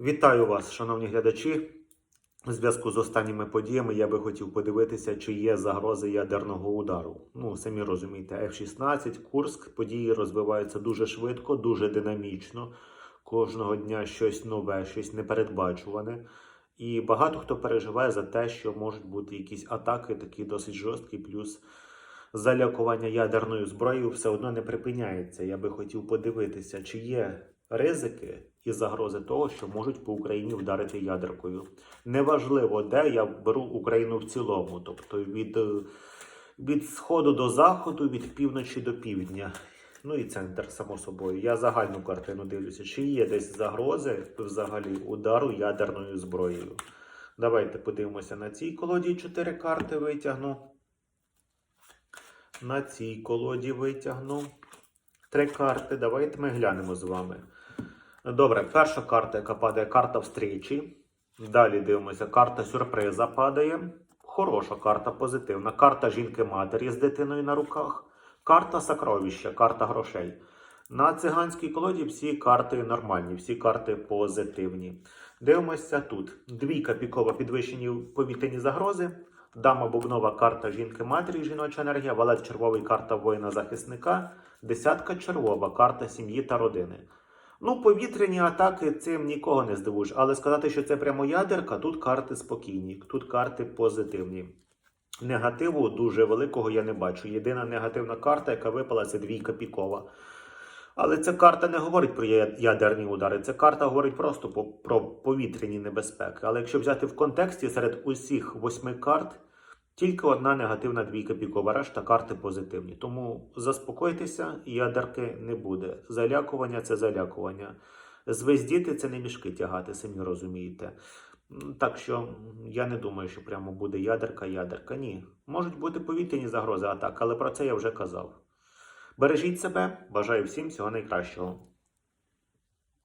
Вітаю вас, шановні глядачі. У зв'язку з останніми подіями я би хотів подивитися, чи є загрози ядерного удару. Ну, самі розумієте, F-16, Курск, події розвиваються дуже швидко, дуже динамічно. Кожного дня щось нове, щось непередбачуване. І багато хто переживає за те, що можуть бути якісь атаки, такі досить жорсткі, плюс залякування ядерною зброєю все одно не припиняється. Я би хотів подивитися, чи є ризики і загрози того, що можуть по Україні вдарити ядеркою. Неважливо, де я беру Україну в цілому, тобто від, е, від сходу до заходу, від півночі до півдня. Ну і центр, само собою. Я загальну картину дивлюся, чи є десь загрози взагалі удару ядерною зброєю. Давайте подивимося на цій колоді чотири карти витягну. На цій колоді витягну три карти. Давайте ми глянемо з вами. Добре, перша карта, яка падає, карта встрічі. Далі дивимося, карта сюрприза падає. Хороша карта, позитивна. Карта жінки-матері з дитиною на руках. Карта сокровища, карта грошей. На циганській колоді всі карти нормальні, всі карти позитивні. Дивимося тут. Двійка пікова підвищені повітряні загрози. Дама бубнова карта жінки-матері, жіноча енергія, валет червовий карта воїна-захисника, десятка червова карта сім'ї та родини. Ну, повітряні атаки цим нікого не здивуєш, але сказати, що це прямо ядерка, тут карти спокійні, тут карти позитивні. Негативу дуже великого я не бачу. Єдина негативна карта, яка випала, це двійка пікова. Але ця карта не говорить про ядерні удари. Ця карта говорить просто про повітряні небезпеки. Але якщо взяти в контексті серед усіх восьми карт, тільки одна негативна двійка пікова, решта карти позитивні. Тому заспокойтеся, ядерки не буде. Залякування це залякування. Звездіти це не мішки тягати, самі розумієте. Так що я не думаю, що прямо буде ядерка, ядерка. Ні. Можуть бути повітряні загрози атак, але про це я вже казав. Бережіть себе, бажаю всім всього найкращого.